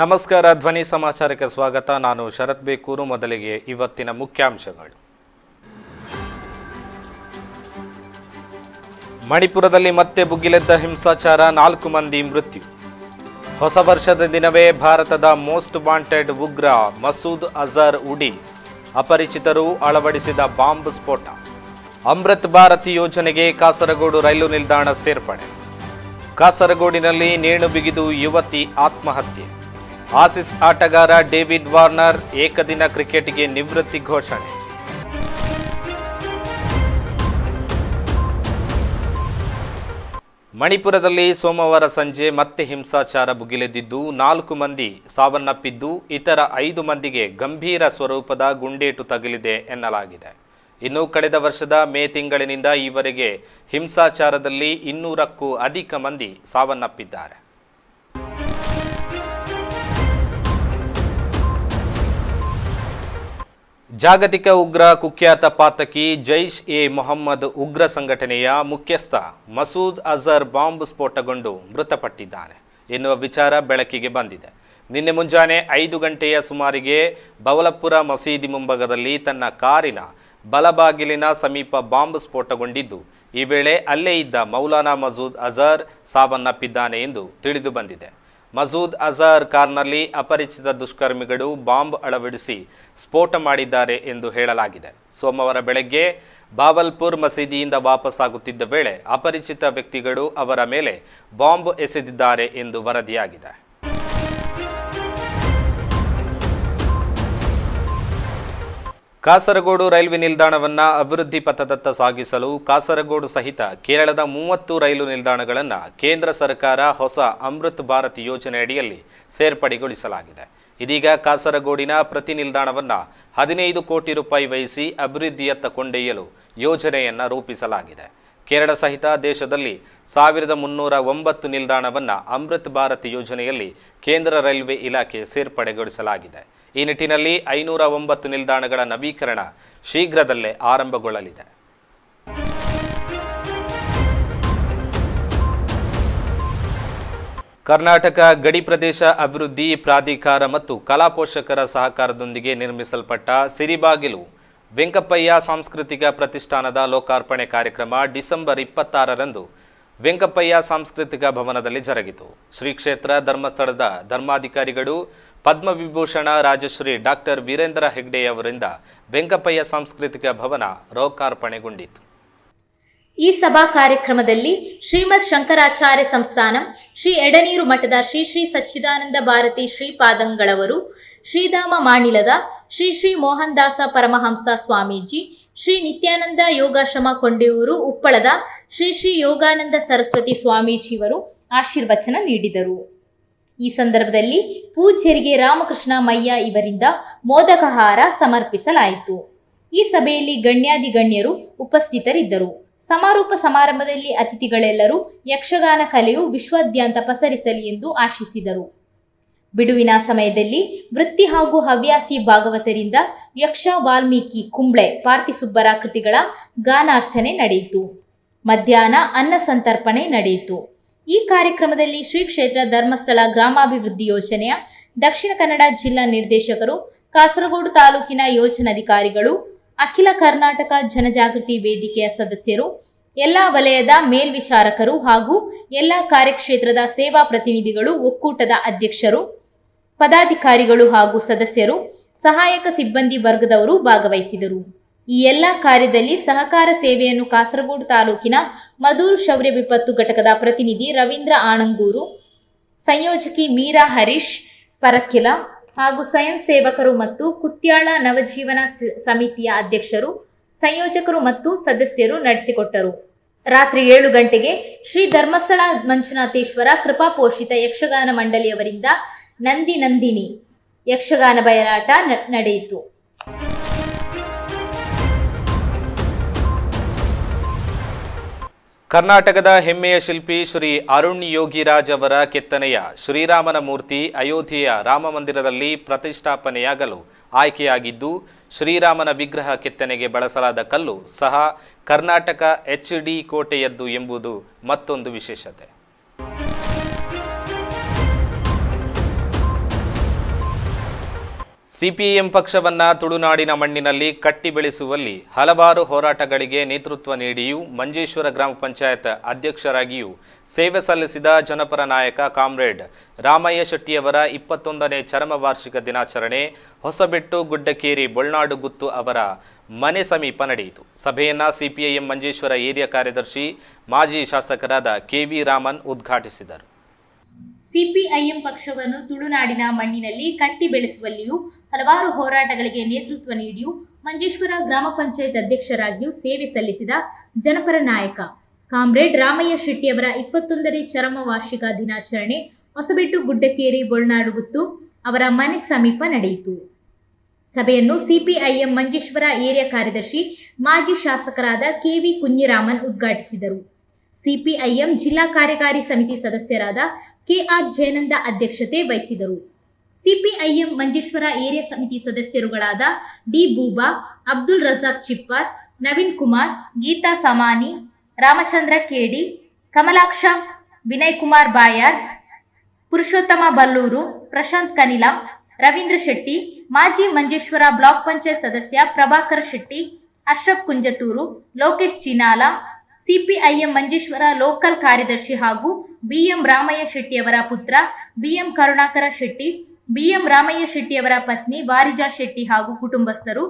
ನಮಸ್ಕಾರ, ಧ್ವನಿ ಸಮಾಚಾರಕ್ಕೆ ಸ್ವಾಗತ. ನಾನು ಶರತ್ ಬೇಕೂರು, ಮೊದಲಿಗೆ ಇವತ್ತಿನ ಮುಖ್ಯಾಂಶಗಳು. ಮಣಿಪುರದಲ್ಲಿ ಮತ್ತೆ ಭುಗಿಲೆದ್ದ ಹಿಂಸಾಚಾರ, ನಾಲ್ಕು ಮಂದಿ ಮೃತ್ಯು. ಹೊಸ ವರ್ಷದ ದಿನವೇ ಭಾರತದ ಮೋಸ್ಟ್ ವಾಂಟೆಡ್ ಉಗ್ರ ಮಸೂದ್ ಅಜರ್ ಉಡೀಸ್ ಅಪರಿಚಿತರು ಅಳವಡಿಸಿದ ಬಾಂಬ್ ಸ್ಫೋಟ. ಅಮೃತ್ ಭಾರತಿ ಯೋಜನೆಗೆ ಕಾಸರಗೋಡು ರೈಲು ನಿಲ್ದಾಣ ಸೇರ್ಪಡೆ. ಕಾಸರಗೋಡಿನಲ್ಲಿ ನೇಣು ಬಿಗಿದು ಯುವತಿ ಆತ್ಮಹತ್ಯೆ. ಆಸಿಸ್ ಆಟಗಾರ ಡೇವಿಡ್ ವಾರ್ನರ್ ಏಕದಿನ ಕ್ರಿಕೆಟ್ಗೆ ನಿವೃತ್ತಿ ಘೋಷಣೆ. ಮಣಿಪುರದಲ್ಲಿ ಸೋಮವಾರ ಸಂಜೆ ಮತ್ತೆ ಹಿಂಸಾಚಾರ ಭುಗಿಲೆದಿದ್ದು ನಾಲ್ಕು ಮಂದಿ ಸಾವನ್ನಪ್ಪಿದ್ದು ಇತರ ಐದು ಮಂದಿಗೆ ಗಂಭೀರ ಸ್ವರೂಪದ ಗುಂಡೇಟು ತಗಲಿದೆ ಎನ್ನಲಾಗಿದೆ. ಇನ್ನು ಕಳೆದ ವರ್ಷದ ಮೇ ತಿಂಗಳಿನಿಂದ ಈವರೆಗೆ ಹಿಂಸಾಚಾರದಲ್ಲಿ ಇನ್ನೂರಕ್ಕೂ ಅಧಿಕ ಮಂದಿ ಸಾವನ್ನಪ್ಪಿದ್ದಾರೆ. ಜಾಗತಿಕ ಉಗ್ರ ಕುಖ್ಯಾತ ಪಾತಕಿ ಜೈಷ್ ಎ ಮೊಹಮ್ಮದ್ ಉಗ್ರ ಸಂಘಟನೆಯ ಮುಖ್ಯಸ್ಥ ಮಸೂದ್ ಅಜರ್ ಬಾಂಬ್ ಸ್ಫೋಟಗೊಂಡು ಮೃತಪಟ್ಟಿದ್ದಾನೆ. ಎನ್ನುವ ವಿಚಾರ ಬೆಳಕಿಗೆ ಬಂದಿದೆ. ನಿನ್ನೆ ಮುಂಜಾನೆ ಐದು ಗಂಟೆಯ ಸುಮಾರಿಗೆ ಬವಲಪುರ ಮಸೀದಿ ಮುಂಭಾಗದಲ್ಲಿ ತನ್ನ ಕಾರಿನ ಬಲಬಾಗಿಲಿನ ಸಮೀಪ ಬಾಂಬ್ ಸ್ಫೋಟಗೊಂಡಿದ್ದು, ಈ ವೇಳೆ ಅಲ್ಲೇ ಇದ್ದ ಮೌಲಾನಾ ಮಸೂದ್ ಅಜರ್ ಸಾವನ್ನಪ್ಪಿದ್ದಾನೆ ಎಂದು ತಿಳಿದು ಬಂದಿದೆ. ಮಸೂದ್ ಅಜಾರ್ ಕಾರ್ನಲ್ಲಿ ಅಪರಿಚಿತ ದುಷ್ಕರ್ಮಿಗಳು ಬಾಂಬ್ ಅಳವಡಿಸಿ ಸ್ಫೋಟ ಮಾಡಿದ್ದಾರೆ ಎಂದು ಹೇಳಲಾಗಿದೆ. ಸೋಮವಾರ ಬೆಳಗ್ಗೆ ಬಾವಲ್ಪುರ್ ಮಸೀದಿಯಿಂದ ವಾಪಸ್ಸಾಗುತ್ತಿದ್ದ ವೇಳೆ ಅಪರಿಚಿತ ವ್ಯಕ್ತಿಗಳು ಅವರ ಮೇಲೆ ಬಾಂಬ್ ಎಸೆದಿದ್ದಾರೆ ಎಂದು ವರದಿಯಾಗಿದೆ. ಕಾಸರಗೋಡು ರೈಲ್ವೆ ನಿಲ್ದಾಣವನ್ನು ಅಭಿವೃದ್ಧಿ ಪಥದತ್ತ ಸಾಗಿಸಲು ಕಾಸರಗೋಡು ಸಹಿತ ಕೇರಳದ ಮೂವತ್ತು ರೈಲು ನಿಲ್ದಾಣಗಳನ್ನು ಕೇಂದ್ರ ಸರ್ಕಾರ ಹೊಸ ಅಮೃತ್ ಭಾರತ್ ಯೋಜನೆ ಅಡಿಯಲ್ಲಿ ಸೇರ್ಪಡೆಗೊಳಿಸಲಾಗಿದೆ. ಇದೀಗ ಕಾಸರಗೋಡಿನ ಪ್ರತಿ ನಿಲ್ದಾಣವನ್ನು ಹದಿನೈದು ಕೋಟಿ ರೂಪಾಯಿ ವಹಿಸಿ ಅಭಿವೃದ್ಧಿಯತ್ತ ಕೊಂಡೊಯ್ಯಲು ಯೋಜನೆಯನ್ನು ರೂಪಿಸಲಾಗಿದೆ. ಕೇರಳ ಸಹಿತ ದೇಶದಲ್ಲಿ ಸಾವಿರದ ಮುನ್ನೂರ ಒಂಬತ್ತು ನಿಲ್ದಾಣವನ್ನು ಅಮೃತ್ ಭಾರತ್ ಯೋಜನೆಯಲ್ಲಿ ಕೇಂದ್ರ ರೈಲ್ವೆ ಇಲಾಖೆ ಸೇರ್ಪಡೆಗೊಳಿಸಲಾಗಿದೆ. ಈ ನಿಟ್ಟಿನಲ್ಲಿ ಐನೂರ ಒಂಬತ್ತು ನಿಲ್ದಾಣಗಳ ನವೀಕರಣ ಶೀಘ್ರದಲ್ಲೇ ಆರಂಭಗೊಳ್ಳಲಿದೆ. ಕರ್ನಾಟಕ ಗಡಿ ಪ್ರದೇಶ ಅಭಿವೃದ್ಧಿ ಪ್ರಾಧಿಕಾರ ಮತ್ತು ಕಲಾಪೋಷಕರ ಸಹಕಾರದೊಂದಿಗೆ ನಿರ್ಮಿಸಲ್ಪಟ್ಟ ಸಿರಿಬಾಗಿಲು ವೆಂಕಪ್ಪಯ್ಯ ಸಾಂಸ್ಕೃತಿಕ ಪ್ರತಿಷ್ಠಾನದ ಲೋಕಾರ್ಪಣೆ ಕಾರ್ಯಕ್ರಮ ಡಿಸೆಂಬರ್ ಇಪ್ಪತ್ತಾರರಂದು ವೆಂಕಪ್ಪಯ್ಯ ಸಾಂಸ್ಕೃತಿಕ ಭವನದಲ್ಲಿ ಜರುಗಿತು. ಶ್ರೀ ಕ್ಷೇತ್ರ ಧರ್ಮಸ್ಥಳದ ಧರ್ಮಾಧಿಕಾರಿಗಳು ಪದ್ಮವಿಭೂಷಣ ರಾಜಶ್ರೀ ಡಾಕ್ಟರ್ ವೀರೇಂದ್ರ ಹೆಗ್ಡೆಯವರಿಂದ ವೆಂಕಪ್ಪಯ್ಯ ಸಾಂಸ್ಕೃತಿಕ ಭವನ ಲೋಕಾರ್ಪಣೆಗೊಂಡಿತು. ಈ ಸಭಾ ಕಾರ್ಯಕ್ರಮದಲ್ಲಿ ಶ್ರೀಮದ್ ಶಂಕರಾಚಾರ್ಯ ಸಂಸ್ಥಾನಂ, ಶ್ರೀ ಎಡನೀರು ಮಠದ ಶ್ರೀ ಶ್ರೀ ಸಚ್ಚಿದಾನಂದ ಭಾರತಿ ಶ್ರೀಪಾದಂಗಳವರು ಶ್ರೀಧಾಮ ಮಾಣಿಲದ ಶ್ರೀ ಶ್ರೀ ಮೋಹನ್ದಾಸ ಪರಮಹಂಸ ಸ್ವಾಮೀಜಿ, ಶ್ರೀ ನಿತ್ಯಾನಂದ ಯೋಗಾಶ್ರಮ ಕೊಂಡಿಯೂರು ಉಪ್ಪಳದ ಶ್ರೀ ಶ್ರೀ ಯೋಗಾನಂದ ಸರಸ್ವತಿ ಸ್ವಾಮೀಜಿಯವರು ಆಶೀರ್ವಚನ ನೀಡಿದರು. ಈ ಸಂದರ್ಭದಲ್ಲಿ ಪೂಜ್ಯರಿಗೆ ರಾಮಕೃಷ್ಣ ಮಯ್ಯ ಇವರಿಂದ ಮೋದಕಹಾರ ಸಮರ್ಪಿಸಲಾಯಿತು. ಈ ಸಭೆಯಲ್ಲಿ ಗಣ್ಯಾದಿ ಗಣ್ಯರು ಉಪಸ್ಥಿತರಿದ್ದರು. ಸಮಾರೋಪ ಸಮಾರಂಭದಲ್ಲಿ ಅತಿಥಿಗಳೆಲ್ಲರೂ ಯಕ್ಷಗಾನ ಕಲೆಯು ವಿಶ್ವಾದ್ಯಂತ ಪಸರಿಸಲಿ ಎಂದು ಆಶಿಸಿದರು. ಬಿಡುವಿನ ಸಮಯದಲ್ಲಿ ವೃತ್ತಿ ಹಾಗೂ ಹವ್ಯಾಸಿ ಭಾಗವತರಿಂದ ಯಕ್ಷ ವಾಲ್ಮೀಕಿ ಕುಂಬ್ಳೆ ಪಾರ್ಥಿಸುಬ್ಬರ ಕೃತಿಗಳ ಗಾನಾರ್ಚನೆ ನಡೆಯಿತು. ಮಧ್ಯಾಹ್ನ ಅನ್ನ ಸಂತರ್ಪಣೆ ನಡೆಯಿತು. ಈ ಕಾರ್ಯಕ್ರಮದಲ್ಲಿ ಶ್ರೀ ಕ್ಷೇತ್ರ ಧರ್ಮಸ್ಥಳ ಗ್ರಾಮಾಭಿವೃದ್ಧಿ ಯೋಜನೆಯ ದಕ್ಷಿಣ ಕನ್ನಡ ಜಿಲ್ಲಾ ನಿರ್ದೇಶಕರು, ಕಾಸರಗೋಡು ತಾಲೂಕಿನ ಯೋಜನಾಧಿಕಾರಿಗಳು, ಅಖಿಲ ಕರ್ನಾಟಕ ಜನಜಾಗೃತಿ ವೇದಿಕೆಯ ಸದಸ್ಯರು, ಎಲ್ಲ ವಲಯದ ಮೇಲ್ವಿಚಾರಕರು ಹಾಗೂ ಎಲ್ಲ ಕಾರ್ಯಕ್ಷೇತ್ರದ ಸೇವಾ ಪ್ರತಿನಿಧಿಗಳು, ಒಕ್ಕೂಟದ ಅಧ್ಯಕ್ಷರು, ಪದಾಧಿಕಾರಿಗಳು ಹಾಗೂ ಸದಸ್ಯರು, ಸಹಾಯಕ ಸಿಬ್ಬಂದಿ ವರ್ಗದವರು ಭಾಗವಹಿಸಿದರು. ಈ ಎಲ್ಲ ಕಾರ್ಯದಲ್ಲಿ ಸಹಕಾರ ಸೇವೆಯನ್ನು ಕಾಸರಗೋಡು ತಾಲೂಕಿನ ಮಧೂರು ಶೌರ್ಯ ವಿಪತ್ತು ಘಟಕದ ಪ್ರತಿನಿಧಿ ರವೀಂದ್ರ ಆಣಂಗೂರು, ಸಂಯೋಜಕಿ ಮೀರಾ ಹರೀಶ್ ಪರಕ್ಕಿಲ ಹಾಗೂ ಸ್ವಯಂ ಸೇವಕರು ಮತ್ತು ಕುತ್ಯಾಳ ನವಜೀವನ ಸಮಿತಿಯ ಅಧ್ಯಕ್ಷರು, ಸಂಯೋಜಕರು ಮತ್ತು ಸದಸ್ಯರು ನಡೆಸಿಕೊಟ್ಟರು. ರಾತ್ರಿ ಏಳು ಗಂಟೆಗೆ ಶ್ರೀ ಧರ್ಮಸ್ಥಳ ಮಂಜುನಾಥೇಶ್ವರ ಕೃಪಾಪೋಷಿತ ಯಕ್ಷಗಾನ ಮಂಡಳಿಯವರಿಂದ ನಂದಿ ನಂದಿನಿ ಯಕ್ಷಗಾನ ಬಯಲಾಟ ನಡೆಯಿತು. ಕರ್ನಾಟಕದ ಹೆಮ್ಮೆಯ ಶಿಲ್ಪಿ ಶ್ರೀ ಅರುಣ್ ಯೋಗಿರಾಜ್ ಅವರ ಕೆತ್ತನೆಯ ಶ್ರೀರಾಮನ ಮೂರ್ತಿ ಅಯೋಧ್ಯೆಯ ರಾಮ ಮಂದಿರದಲ್ಲಿ ಪ್ರತಿಷ್ಠಾಪನೆಯಾಗಲು ಆಯ್ಕೆಯಾಗಿದ್ದು, ಶ್ರೀರಾಮನ ವಿಗ್ರಹ ಕೆತ್ತನೆಗೆ ಬಳಸಲಾದ ಕಲ್ಲು ಸಹ ಕರ್ನಾಟಕ ಎಚ್ ಡಿ ಕೋಟೆಯದ್ದು ಎಂಬುದು ಮತ್ತೊಂದು ವಿಶೇಷತೆ. ಸಿಪಿಎಂ ಪಕ್ಷವನ್ನ ತುಳುನಾಡಿನ ಮಣ್ಣಿನಲ್ಲಿ ಕಟ್ಟಿ ಬೆಳೆಸುವಲ್ಲಿ ಹಲವಾರು ಹೋರಾಟಗಳಿಗೆ ನೇತೃತ್ವ ನೀಡಿಯೂ ಮಂಜೇಶ್ವರ ಗ್ರಾಮ ಪಂಚಾಯತ್ ಅಧ್ಯಕ್ಷರಾಗಿಯೂ ಸೇವೆ ಸಲ್ಲಿಸಿದ ಜನಪರ ನಾಯಕ ಕಾಮ್ರೇಡ್ ರಾಮಯ್ಯ ಶೆಟ್ಟಿಯವರ ಇಪ್ಪತ್ತೊಂದನೇ ಚರಮ ವಾರ್ಷಿಕ ದಿನಾಚರಣೆ ಹೊಸಬೆಟ್ಟು ಗುಡ್ಡಕೇರಿ ಬೊಳ್ನಾಡು ಗುತ್ತು ಅವರ ಮನೆ ಸಮೀಪ ನಡೆಯಿತು. ಸಭೆಯನ್ನ ಸಿಪಿಐಎಂ ಮಂಜೇಶ್ವರ ಏರಿಯಾ ಕಾರ್ಯದರ್ಶಿ ಮಾಜಿ ಶಾಸಕರಾದ ಕೆವಿ ರಾಮನ್ ಉದ್ಘಾಟಿಸಿದರು. ಸಿಪಿಐಎಂ ಪಕ್ಷವನ್ನು ತುಳುನಾಡಿನ ಮಣ್ಣಿನಲ್ಲಿ ಕಟ್ಟಿ ಬೆಳೆಸುವಲ್ಲಿಯೂ ಹಲವಾರು ಹೋರಾಟಗಳಿಗೆ ನೇತೃತ್ವ ನೀಡಿಯೂ ಮಂಜೇಶ್ವರ ಗ್ರಾಮ ಪಂಚಾಯತ್ ಅಧ್ಯಕ್ಷರಾಗಿಯೂ ಸೇವೆ ಸಲ್ಲಿಸಿದ ಜನಪರ ನಾಯಕ. ಕಾಮ್ರೇಡ್ ರಾಮಯ್ಯ ಶೆಟ್ಟಿಯವರ ಇಪ್ಪತ್ತೊಂದನೇ ಚರಮ ವಾರ್ಷಿಕ ದಿನಾಚರಣೆ ಹೊಸಬೆಟ್ಟು ಗುಡ್ಡಕೇರಿ ಬೊಳ್ನಾಡುಗುತ್ತು ಅವರ ಮನೆ ಸಮೀಪ ನಡೆಯಿತು. ಸಭೆಯನ್ನು ಸಿಪಿಐಎಂ ಮಂಜೇಶ್ವರ ಏರಿಯಾ ಕಾರ್ಯದರ್ಶಿ ಮಾಜಿ ಶಾಸಕರಾದ ಕೆವಿ ಕುഞ്ഞിರಾಮನ್ ಉದ್ಘಾಟಿಸಿದರು. ಸಿಪಿಐಎಂ ಜಿಲ್ಲಾ ಕಾರ್ಯಕಾರಿ ಸಮಿತಿ ಸದಸ್ಯರಾದ ಕೆಆರ್ ಜಯನಂದ ಅಧ್ಯಕ್ಷತೆ ವಹಿಸಿದರು. ಸಿಪಿಐಎಂ ಮಂಜೇಶ್ವರ ಏರಿಯಾ ಸಮಿತಿ ಸದಸ್ಯರುಗಳಾದ D Booba, Abdul Razak Chippar, Naveen Kumar, Geetha Samani, Ramachandra K D, Kamalaksha, Vinay Kumar Bayar, ಪುರುಷೋತ್ತಮ ಬಲ್ಲೂರು, ಪ್ರಶಾಂತ್ ಕನಿಲ, ರವೀಂದ್ರ ಶೆಟ್ಟಿ, ಮಾಜಿ ಮಂಜೇಶ್ವರ ಬ್ಲಾಕ್ ಪಂಚಾಯತ್ ಸದಸ್ಯ ಪ್ರಭಾಕರ್ ಶೆಟ್ಟಿ, ಅಶ್ರಫ್ ಕುಂಜತೂರು ಲೋಕೇಶ್ ಚಿನಾಲ ಸಿಪಿಐಎಂ ಮಂಜೇಶ್ವರ ಲೋಕಲ್ ಕಾರ್ಯದರ್ಶಿ ಹಾಗೂ ಬಿಎಂ ರಾಮಯ್ಯ ಶೆಟ್ಟಿಯವರ ಪುತ್ರ, ಬಿಎಂ ಕರುಣಾಕರ ಶೆಟ್ಟಿ, ಬಿಎಂ ರಾಮಯ್ಯ ಶೆಟ್ಟಿಯವರ ಪತ್ನಿ ವಾರಿಜಾ ಶೆಟ್ಟಿ ಹಾಗೂ ಕುಟುಂಬಸ್ಥರು,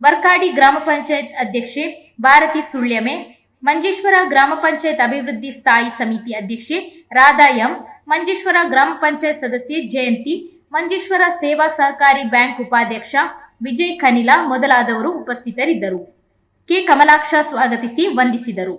ವರ್ಕಾಡಿ ಗ್ರಾಮ ಪಂಚಾಯತ್ ಅಧ್ಯಕ್ಷೆ ಭಾರತಿ ಸುಳ್ಯಮೆ, ಮಂಜೇಶ್ವರ ಗ್ರಾಮ ಪಂಚಾಯತ್ ಅಭಿವೃದ್ಧಿ ಸ್ಥಾಯಿ ಸಮಿತಿ ಅಧ್ಯಕ್ಷೆ ರಾಧಾ ಎಂ, ಮಂಜೇಶ್ವರ ಗ್ರಾಮ ಪಂಚಾಯತ್ ಸದಸ್ಯೆ ಜಯಂತಿ, ಮಂಜೇಶ್ವರ ಸೇವಾ ಸಹಕಾರಿ ಬ್ಯಾಂಕ್ ಉಪಾಧ್ಯಕ್ಷ ವಿಜಯ್ ಖನಿಲಾ ಮೊದಲಾದವರು ಉಪಸ್ಥಿತರಿದ್ದರು. ಕೆ ಕಮಲಾಕ್ಷ ಸ್ವಾಗತಿಸಿ ವಂದಿಸಿದರು.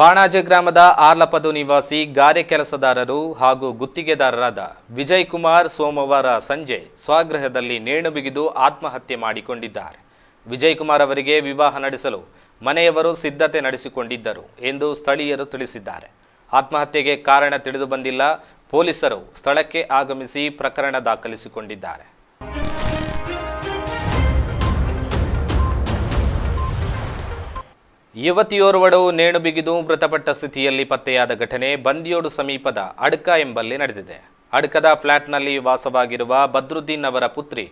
ಪಾಣಾಜೆ ಗ್ರಾಮದ ಆರ್ಲಪದು ನಿವಾಸಿ ಗಾರೆ ಕೆಲಸದಾರರು ಹಾಗೂ ಗುತ್ತಿಗೆದಾರರಾದ ವಿಜಯ್ ಕುಮಾರ್ ಸೋಮವಾರ ಸಂಜೆ ಸ್ವಗೃಹದಲ್ಲಿ ನೇಣು ಬಿಗಿದು ಆತ್ಮಹತ್ಯೆ ಮಾಡಿಕೊಂಡಿದ್ದಾರೆ. ವಿಜಯ್ ಕುಮಾರ್ ಅವರಿಗೆ ವಿವಾಹ ನಡೆಸಲು ಮನೆಯವರು ಸಿದ್ಧತೆ ನಡೆಸಿಕೊಂಡಿದ್ದರು ಎಂದು ಸ್ಥಳೀಯರು ತಿಳಿಸಿದ್ದಾರೆ. ಆತ್ಮಹತ್ಯೆಗೆ ಕಾರಣ ತಿಳಿದು ಬಂದಿಲ್ಲ. ಪೊಲೀಸರು ಸ್ಥಳಕ್ಕೆ ಆಗಮಿಸಿ ಪ್ರಕರಣ ದಾಖಲಿಸಿಕೊಂಡಿದ್ದಾರೆ. ಯುವತಿಯೋರ್ವಳು ನೇಣು ಬಿಗಿದು ಮೃತಪಟ್ಟ ಸ್ಥಿತಿಯಲ್ಲಿ ಪತ್ತೆಯಾದ ಘಟನೆ ಬಂದಿಯೋಡು ಸಮೀಪದ ಅಡ್ಕ ಎಂಬಲ್ಲಿ ನಡೆದಿದೆ. ಅಡ್ಕದ ಫ್ಲಾಟ್ನಲ್ಲಿ ವಾಸವಾಗಿರುವ ಬದ್ರುದ್ದೀನ್ ಅವರ ಪುತ್ರಿ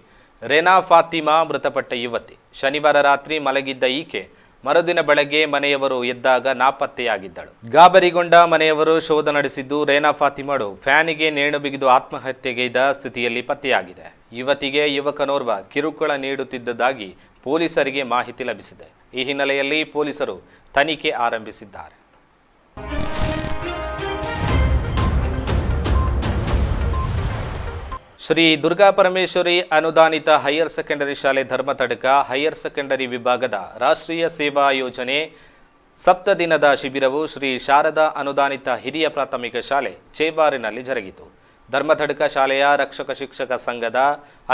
ರೆನಾ ಫಾತಿಮಾ ಮೃತಪಟ್ಟ ಯುವತಿ. ಶನಿವಾರ ರಾತ್ರಿ ಮಲಗಿದ್ದ ಈಕೆ ಮರುದಿನ ಬೆಳಗ್ಗೆ ಮನೆಯವರು ಎದ್ದಾಗ ನಾಪತ್ತೆಯಾಗಿದ್ದಳು. ಗಾಬರಿಗೊಂಡ ಮನೆಯವರು ಶೋಧ ನಡೆಸಿದ್ದು ರೇನಾ ಫಾತಿಮಳು ಫ್ಯಾನಿಗೆ ನೇಣು ಬಿಗಿದು ಆತ್ಮಹತ್ಯೆಗೈದ ಸ್ಥಿತಿಯಲ್ಲಿ ಪತ್ತೆಯಾಗಿದೆ. ಯುವತಿಗೆ ಯುವಕನೋರ್ವ ಕಿರುಕುಳ ನೀಡುತ್ತಿದ್ದದಾಗಿ ಪೊಲೀಸರಿಗೆ ಮಾಹಿತಿ ಲಭಿಸಿದೆ. ಈ ಹಿನ್ನೆಲೆಯಲ್ಲಿ ಪೊಲೀಸರು ತನಿಖೆ ಆರಂಭಿಸಿದ್ದಾರೆ. ಶ್ರೀ ದುರ್ಗಾ ಪರಮೇಶ್ವರಿ ಅನುದಾನಿತ ಹೈಯರ್ ಸೆಕೆಂಡರಿ ಶಾಲೆ ಧರ್ಮತಡಕ ಹೈಯರ್ ಸೆಕೆಂಡರಿ ವಿಭಾಗದ ರಾಷ್ಟ್ರೀಯ ಸೇವಾ ಯೋಜನೆ ಸಪ್ತ ದಿನದ ಶಿಬಿರವು ಶ್ರೀ ಶಾರದಾ ಅನುದಾನಿತ ಹಿರಿಯ ಪ್ರಾಥಮಿಕ ಶಾಲೆ ಚೇಬಾರಿನಲ್ಲಿ ಜರುಗಿತು. ಧರ್ಮತಡಕ ಶಾಲೆಯ ರಕ್ಷಕ ಶಿಕ್ಷಕ ಸಂಘದ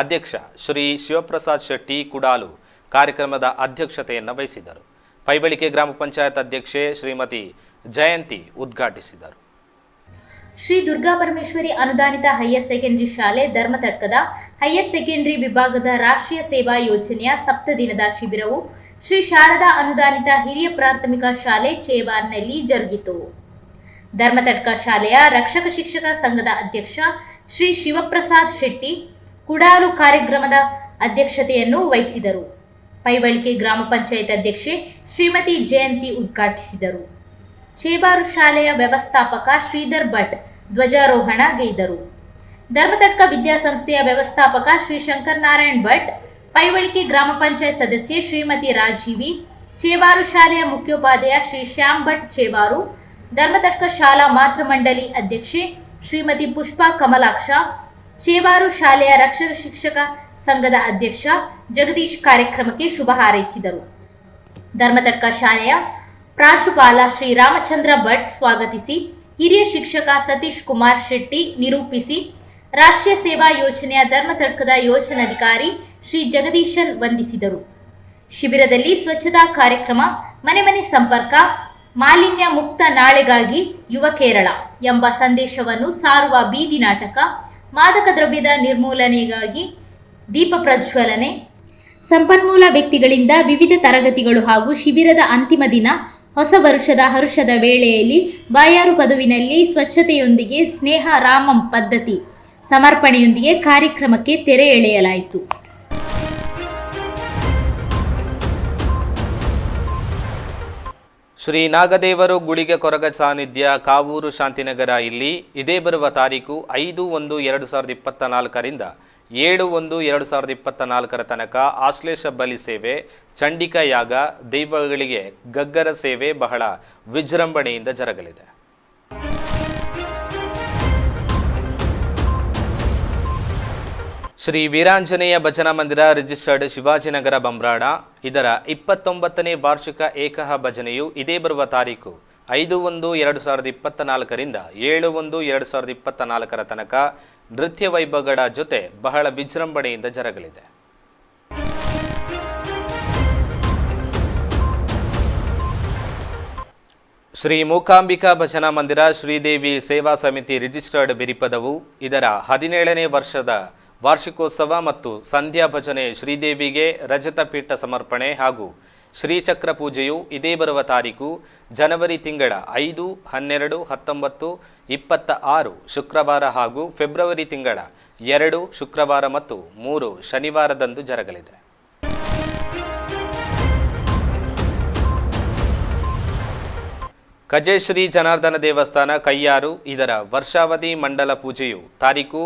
ಅಧ್ಯಕ್ಷ ಶ್ರೀ ಶಿವಪ್ರಸಾದ್ ಶೆಟ್ಟಿ ಕುಡಾಲು ಕಾರ್ಯಕ್ರಮದ ಅಧ್ಯಕ್ಷತೆಯನ್ನು ವಹಿಸಿದರು. ಪೈಬಳಿಕೆ ಗ್ರಾಮ ಪಂಚಾಯತ್ ಅಧ್ಯಕ್ಷೆ ಶ್ರೀಮತಿ ಜಯಂತಿ ಉದ್ಘಾಟಿಸಿದರು. ಶ್ರೀ ದುರ್ಗಾ ಪರಮೇಶ್ವರಿ ಅನುದಾನಿತ ಹೈಯರ್ ಸೆಕೆಂಡರಿ ಶಾಲೆ ಧರ್ಮತಡ್ಕದ ಹೈಯರ್ ಸೆಕೆಂಡರಿ ವಿಭಾಗದ ರಾಷ್ಟ್ರೀಯ ಸೇವಾ ಯೋಜನೆಯ ಸಪ್ತ ದಿನದ ಶಿಬಿರವು ಶ್ರೀ ಶಾರದಾ ಅನುದಾನಿತ ಹಿರಿಯ ಪ್ರಾಥಮಿಕ ಶಾಲೆ ಚೇವಾರ್ನಲ್ಲಿ ಜರುಗಿತು. ಧರ್ಮತಡ್ಕ ಶಾಲೆಯ ರಕ್ಷಕ ಶಿಕ್ಷಕ ಸಂಘದ ಅಧ್ಯಕ್ಷ ಶ್ರೀ ಶಿವಪ್ರಸಾದ್ ಶೆಟ್ಟಿ ಕುಡಾಲು ಕಾರ್ಯಕ್ರಮದ ಅಧ್ಯಕ್ಷತೆಯನ್ನು ವಹಿಸಿದರು. ಪೈವಳಿಕೆ ಗ್ರಾಮ ಪಂಚಾಯತ್ ಅಧ್ಯಕ್ಷೆ ಶ್ರೀಮತಿ ಜಯಂತಿ ಉದ್ಘಾಟಿಸಿದರು. ಚೇಬಾರು ಶಾಲೆಯ ವ್ಯವಸ್ಥಾಪಕ ಶ್ರೀಧರ್ ಭಟ್ ಧ್ವಜಾರೋಹಣ ಗೈದರು ಧರ್ಮತಟ್ಕ ವಿದ್ಯಾಸಂಸ್ಥೆಯ ವ್ಯವಸ್ಥಾಪಕ ಶ್ರೀ ಶಂಕರ್ ನಾರಾಯಣ್ ಭಟ್, ಪೈವಳಿಕೆ ಗ್ರಾಮ ಪಂಚಾಯತ್ ಸದಸ್ಯೆ ಶ್ರೀಮತಿ ರಾಜೀವಿ, ಚೇವಾರು ಶಾಲೆಯ ಮುಖ್ಯೋಪಾಧ್ಯಾಯ ಶ್ರೀ ಶ್ಯಾಮ್ ಭಟ್ ಚೇವಾರು, ಧರ್ಮತಟ್ಕ ಶಾಲಾ ಮಾತೃಮಂಡಲಿ ಅಧ್ಯಕ್ಷೆ ಶ್ರೀಮತಿ ಪುಷ್ಪಾ ಕಮಲಾಕ್ಷ, ಚೇವಾರು ಶಾಲೆಯ ರಕ್ಷಕ ಶಿಕ್ಷಕ ಸಂಘದ ಅಧ್ಯಕ್ಷ ಜಗದೀಶ್ ಕಾರ್ಯಕ್ರಮಕ್ಕೆ ಶುಭ ಹಾರೈಸಿದರು. ಧರ್ಮತಟ್ಕ ಶಾಲೆಯ ಪ್ರಾಂಶುಪಾಲ ಶ್ರೀ ರಾಮಚಂದ್ರ ಭಟ್ ಸ್ವಾಗತಿಸಿ ಹಿರಿಯ ಶಿಕ್ಷಕ ಸತೀಶ್ ಕುಮಾರ್ ಶೆಟ್ಟಿ ನಿರೂಪಿಸಿ, ರಾಷ್ಟ್ರೀಯ ಸೇವಾ ಯೋಜನೆಯ ಧರ್ಮತರ್ಕದ ಯೋಜನಾಧಿಕಾರಿ ಶ್ರೀ ಜಗದೀಶನ್ ವಂದಿಸಿದರು. ಶಿಬಿರದಲ್ಲಿ ಸ್ವಚ್ಛತಾ ಕಾರ್ಯಕ್ರಮ, ಮನೆ ಮನೆ ಸಂಪರ್ಕ, ಮಾಲಿನ್ಯ ಮುಕ್ತ ನಾಳೆಗಾಗಿ ಯುವ ಕೇರಳ ಎಂಬ ಸಂದೇಶವನ್ನು ಸಾರುವ ಬೀದಿ ನಾಟಕ, ಮಾದಕ ದ್ರವ್ಯದ ನಿರ್ಮೂಲನೆಗಾಗಿ ದೀಪ ಪ್ರಜ್ವಲನೆ, ಸಂಪನ್ಮೂಲ ವ್ಯಕ್ತಿಗಳಿಂದ ವಿವಿಧ ತರಗತಿಗಳು ಹಾಗೂ ಶಿಬಿರದ ಅಂತಿಮ ದಿನ ಹೊಸ ವರ್ಷದ ಹರುಷದ ವೇಳೆಯಲ್ಲಿ ಬಾಯಾರು ಪದುವಿನಲ್ಲಿ ಸ್ವಚ್ಛತೆಯೊಂದಿಗೆ ಸ್ನೇಹ ರಾಮಂ ಪದ್ಧತಿ ಸಮರ್ಪಣೆಯೊಂದಿಗೆ ಕಾರ್ಯಕ್ರಮಕ್ಕೆ ತೆರೆ ಎಳೆಯಲಾಯಿತು. ಶ್ರೀ ನಾಗದೇವರು ಗುಳಿಗೆ ಕೊರಗ ಸಾನ್ನಿಧ್ಯ ಕಾವೂರು ಶಾಂತಿನಗರ ಇಲ್ಲಿ ಇದೇ ಬರುವ ತಾರೀಕು ಐದು ಒಂದು ಎರಡು ಸಾವಿರದ ಇಪ್ಪತ್ತ ನಾಲ್ಕರಿಂದ ಏಳು ಒಂದು ಎರಡು ಸಾವಿರದ ಇಪ್ಪತ್ತ ನಾಲ್ಕರ ತನಕ ಆಶ್ಲೇಷ ಬಲಿ ಸೇವೆ ಚಂಡಿಕಾ ಯಾಗ ದೈವಗಳಿಗೆ ಗಗ್ಗರ ಸೇವೆ ಬಹಳ ವಿಜೃಂಭಣೆಯಿಂದ ಜರಗಲಿದೆ. ಶ್ರೀ ವೀರಾಂಜನೇಯ ಭಜನಾ ಮಂದಿರ ರಿಜಿಸ್ಟರ್ಡ್ ಶಿವಾಜಿನಗರ ಬಂಬ್ರಾಡ ಇದರ ಇಪ್ಪತ್ತೊಂಬತ್ತನೇ ವಾರ್ಷಿಕ ಏಕಹ ಭಜನೆಯು ಇದೇ ಬರುವ ತಾರೀಕು ಐದು ಒಂದು ಎರಡು ಸಾವಿರದ ಇಪ್ಪತ್ತ ನಾಲ್ಕರಿಂದ ಏಳು ಒಂದು ಎರಡು ಸಾವಿರದ ಇಪ್ಪತ್ತ ನಾಲ್ಕರ ತನಕ ನೃತ್ಯ ವೈಭವಗಳ ಜೊತೆ ಬಹಳ ವಿಜೃಂಭಣೆಯಿಂದ ಜರಗಲಿದೆ. ಶ್ರೀ ಮೂಕಾಂಬಿಕಾ ಭಜನಾ ಮಂದಿರ, ಶ್ರೀದೇವಿ ಸೇವಾ ಸಮಿತಿ ರಿಜಿಸ್ಟರ್ಡ್ ಬಿರಿಪದವು. ಇದರ ಹದಿನೇಳನೇ ವರ್ಷದ ವಾರ್ಷಿಕೋತ್ಸವ ಮತ್ತು ಸಂಧ್ಯಾ ಭಜನೆ ಶ್ರೀದೇವಿಗೆ ರಜತ ಪೀಠ ಸಮರ್ಪಣೆ ಹಾಗೂ ಶ್ರೀಚಕ್ರ ಪೂಜೆಯು ಇದೇ ಬರುವ ತಾರೀಕು ಜನವರಿ ತಿಂಗಳ ಐದು, ಹನ್ನೆರಡು, ಹತ್ತೊಂಬತ್ತು ಇಪ್ಪತ್ತ ಆರು ಶುಕ್ರವಾರ ಹಾಗೂ ಫೆಬ್ರವರಿ ತಿಂಗಳ ಎರಡು ಶುಕ್ರವಾರ ಮತ್ತು ಮೂರು ಶನಿವಾರದಂದು ಜರಗಲಿದೆ. ಕಜೇಶ್ರೀ ಜನಾರ್ದನ ದೇವಸ್ಥಾನ ಕೈಯಾರು ಇದರ ವರ್ಷಾವಧಿ ಮಂಡಲ ಪೂಜೆಯು ತಾರೀಕು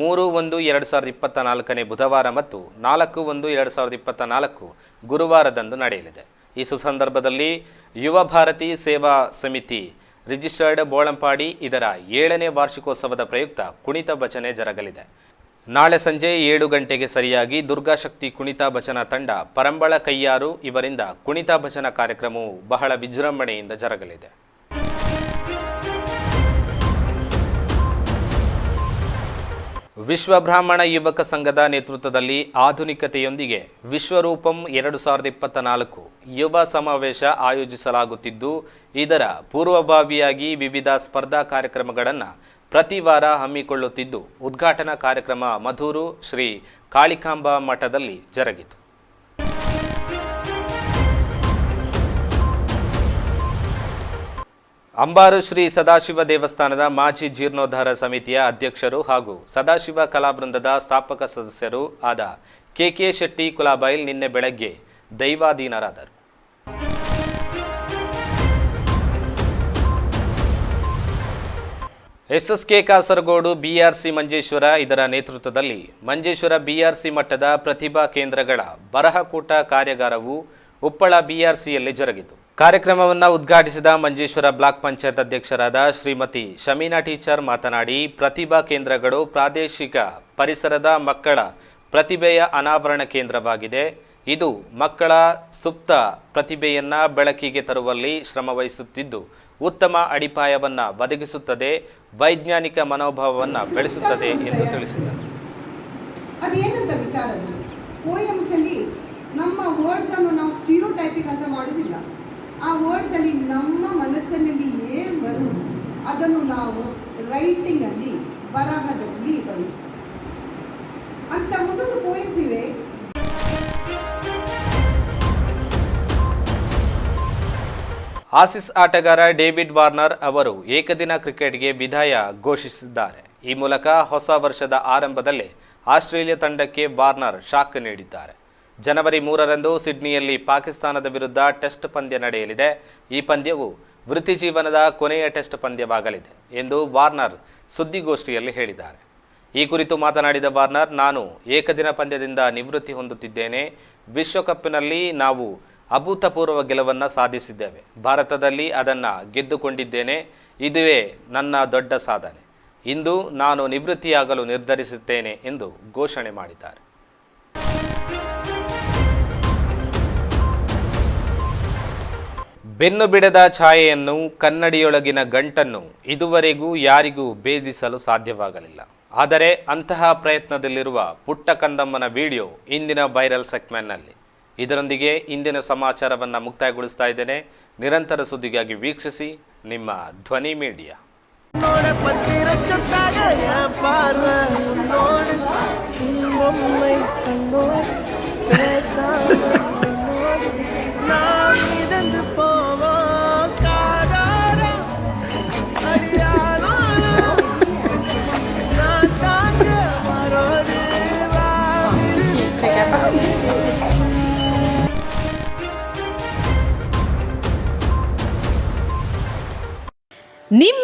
ಮೂರು ಒಂದು ಎರಡು ಸಾವಿರದ ಇಪ್ಪತ್ತ ನಾಲ್ಕನೇ ಬುಧವಾರ ಮತ್ತು ನಾಲ್ಕು ಒಂದು ಎರಡು ಸಾವಿರದ ಇಪ್ಪತ್ತ ನಾಲ್ಕು ಗುರುವಾರದಂದು ನಡೆಯಲಿದೆ. ಈ ಸುಸಂದರ್ಭದಲ್ಲಿ ಯುವ ಭಾರತಿ ಸೇವಾ ಸಮಿತಿ ರಿಜಿಸ್ಟರ್ಡ್ ಬೋಳಂಪಾಡಿ ಇದರ ಏಳನೇ ವಾರ್ಷಿಕೋತ್ಸವದ ಪ್ರಯುಕ್ತ ಕುಣಿತ ಭಜನೆ ಜರಗಲಿದೆ. ನಾಳೆ ಸಂಜೆ ಏಳು ಗಂಟೆಗೆ ಸರಿಯಾಗಿ ದುರ್ಗಾಶಕ್ತಿ ಕುಣಿತ ಭಜನಾ ತಂಡ ಪರಂಬಳ ಕೈಯಾರು ಇವರಿಂದ ಕುಣಿತ ಭಜನಾ ಕಾರ್ಯಕ್ರಮವು ಬಹಳ ವಿಜೃಂಭಣೆಯಿಂದ ಜರಗಲಿದೆ. ವಿಶ್ವ ಬ್ರಾಹ್ಮಣ ಯುವಕ ಸಂಘದ ನೇತೃತ್ವದಲ್ಲಿ ಆಧುನಿಕತೆಯೊಂದಿಗೆ ವಿಶ್ವರೂಪಂ ಎರಡು ಸಾವಿರದ ಇಪ್ಪತ್ತ ನಾಲ್ಕು ಯುವ ಸಮಾವೇಶ ಆಯೋಜಿಸಲಾಗುತ್ತಿದ್ದು, ಇದರ ಪೂರ್ವಭಾವಿಯಾಗಿ ವಿವಿಧ ಸ್ಪರ್ಧಾ ಕಾರ್ಯಕ್ರಮಗಳನ್ನು ಪ್ರತಿ ವಾರ ಹಮ್ಮಿಕೊಳ್ಳುತ್ತಿದ್ದು, ಉದ್ಘಾಟನಾ ಕಾರ್ಯಕ್ರಮ ಮಧೂರು ಶ್ರೀ ಕಾಳಿಕಾಂಬ ಮಠದಲ್ಲಿ ಜರುಗಿತು. ಅಂಬಾರು ಶ್ರೀ ಸದಾಶಿವ ದೇವಸ್ಥಾನದ ಮಾಜಿ ಜೀರ್ಣೋದ್ಧಾರ ಸಮಿತಿಯ ಅಧ್ಯಕ್ಷರು ಹಾಗೂ ಸದಾಶಿವ ಕಲಾವೃಂದದ ಸ್ಥಾಪಕ ಸದಸ್ಯರು ಆದ ಕೆಕೆ ಶೆಟ್ಟಿ ಕುಲಾಬೈಲ್ ನಿನ್ನೆ ಬೆಳಗ್ಗೆ ದೈವಾಧೀನರಾದರು. ಎಸ್ಎಸ್ಕೆ ಕಾಸರಗೋಡು ಬಿಆರ್ಸಿ ಮಂಜೇಶ್ವರ ಇದರ ನೇತೃತ್ವದಲ್ಲಿ ಮಂಜೇಶ್ವರ ಬಿಆರ್ಸಿ ಮಟ್ಟದ ಪ್ರತಿಭಾ ಕೇಂದ್ರಗಳ ಬರಹಕೂಟ ಕಾರ್ಯಾಗಾರವು ಉಪ್ಪಳ ಬಿಆರ್ಸಿಯಲ್ಲಿ ಜರುಗಿತು. ಕಾರ್ಯಕ್ರಮವನ್ನು ಉದ್ಘಾಟಿಸಿದ ಮಂಜೇಶ್ವರ ಬ್ಲಾಕ್ ಪಂಚಾಯತ್ ಅಧ್ಯಕ್ಷರಾದ ಶ್ರೀಮತಿ ಶಮೀನಾ ಟೀಚರ್ ಮಾತನಾಡಿ, ಪ್ರತಿಭಾ ಕೇಂದ್ರಗಳು ಪ್ರಾದೇಶಿಕ ಪರಿಸರದ ಮಕ್ಕಳ ಪ್ರತಿಭೆಯ ಅನಾವರಣ ಕೇಂದ್ರವಾಗಿದೆ. ಇದು ಮಕ್ಕಳ ಸುಪ್ತ ಪ್ರತಿಭೆಯನ್ನು ಬೆಳಕಿಗೆ ತರುವಲ್ಲಿ ಶ್ರಮವಹಿಸುತ್ತಿದ್ದು ಉತ್ತಮ ಅಡಿಪಾಯವನ್ನು ಒದಗಿಸುತ್ತದೆ, ವೈಜ್ಞಾನಿಕ ಮನೋಭಾವವನ್ನು ಬೆಳೆಸುತ್ತದೆ ಎಂದು ತಿಳಿಸಿದರು ಅದೇನಂತ ವಿಚಾರ ಪೋಯಮ್ಸ್ ಅಲ್ಲಿ ನಮ್ಮ ವರ್ಡ್ಸ್ ಅನ್ನು ನಾವು ಸ್ಟೀರೋ ಟೈಪಿಂಗ್ ಅಂತ ಮಾಡೋದಿಲ್ಲ ಆ ವರ್ಡ್ಸ್ ಅಲ್ಲಿ ನಮ್ಮ ಮನಸ್ಸಿನಲ್ಲಿ ಏನು ಬರುವುದು ಅದನ್ನು ನಾವು ರೈಟಿಂಗ್ ಅಲ್ಲಿ, ಬರಹದಲ್ಲಿ ಬರೀ. ಅಂತ ಒಂದೊಂದು ಪೋಯಮ್ಸ್ ಇವೆ. ಆಸಿಸ್ ಆಟಗಾರ ಡೇವಿಡ್ ವಾರ್ನರ್ ಅವರು ಏಕದಿನ ಕ್ರಿಕೆಟ್ಗೆ ವಿದಾಯ ಘೋಷಿಸಿದ್ದಾರೆ. ಈ ಮೂಲಕ ಹೊಸ ವರ್ಷದ ಆರಂಭದಲ್ಲೇ ಆಸ್ಟ್ರೇಲಿಯಾ ತಂಡಕ್ಕೆ ವಾರ್ನರ್ ಶಾಕ್ ನೀಡಿದ್ದಾರೆ. ಜನವರಿ ಮೂರರಂದು ಸಿಡ್ನಿಯಲ್ಲಿ ಪಾಕಿಸ್ತಾನದ ವಿರುದ್ಧ ಟೆಸ್ಟ್ ಪಂದ್ಯ ನಡೆಯಲಿದೆ. ಈ ಪಂದ್ಯವು ವೃತ್ತಿ ಜೀವನದ ಕೊನೆಯ ಟೆಸ್ಟ್ ಪಂದ್ಯವಾಗಲಿದೆ ಎಂದು ವಾರ್ನರ್ ಸುದ್ದಿಗೋಷ್ಠಿಯಲ್ಲಿ ಹೇಳಿದ್ದಾರೆ. ಈ ಕುರಿತು ಮಾತನಾಡಿದ ವಾರ್ನರ್, ನಾನು ಏಕದಿನ ಪಂದ್ಯದಿಂದ ನಿವೃತ್ತಿ ಹೊಂದುತ್ತಿದ್ದೇನೆ. ವಿಶ್ವಕಪ್ನಲ್ಲಿ ನಾವು ಅಭೂತಪೂರ್ವ ಗೆಲುವನ್ನು ಸಾಧಿಸಿದ್ದೇವೆ. ಭಾರತದಲ್ಲಿ ಅದನ್ನು ಗೆದ್ದುಕೊಂಡಿದ್ದೇನೆ. ಇದುವೇ ನನ್ನ ದೊಡ್ಡ ಸಾಧನೆ. ಇಂದು ನಾನು ನಿವೃತ್ತಿಯಾಗಲು ನಿರ್ಧರಿಸುತ್ತೇನೆ ಎಂದು ಘೋಷಣೆ ಮಾಡಿದ್ದಾರೆ. ಬೆನ್ನು ಬಿಡದ ಛಾಯೆಯನ್ನು ಕನ್ನಡಿಯೊಳಗಿನ ಗಂಟನ್ನು ಇದುವರೆಗೂ ಯಾರಿಗೂ ಭೇದಿಸಲು ಸಾಧ್ಯವಾಗಲಿಲ್ಲ. ಆದರೆ ಅಂತಹ ಪ್ರಯತ್ನದಲ್ಲಿರುವ ಪುಟ್ಟ ಕಂದಮ್ಮನ ವಿಡಿಯೋ ಇಂದಿನ ವೈರಲ್ ಸೆಕ್ಮೆನ್ನಲ್ಲಿ ಇದರೊಂದಿಗೆ ಇಂದಿನ ಸಮಾಚಾರವನ್ನು ಮುಕ್ತಾಯಗೊಳಿಸ್ತಾ ಇದ್ದೇನೆ. ನಿರಂತರ ಸುದ್ದಿಗಾಗಿ ವೀಕ್ಷಿಸಿ ನಿಮ್ಮ ಧ್ವನಿ ಮೀಡಿಯಾ.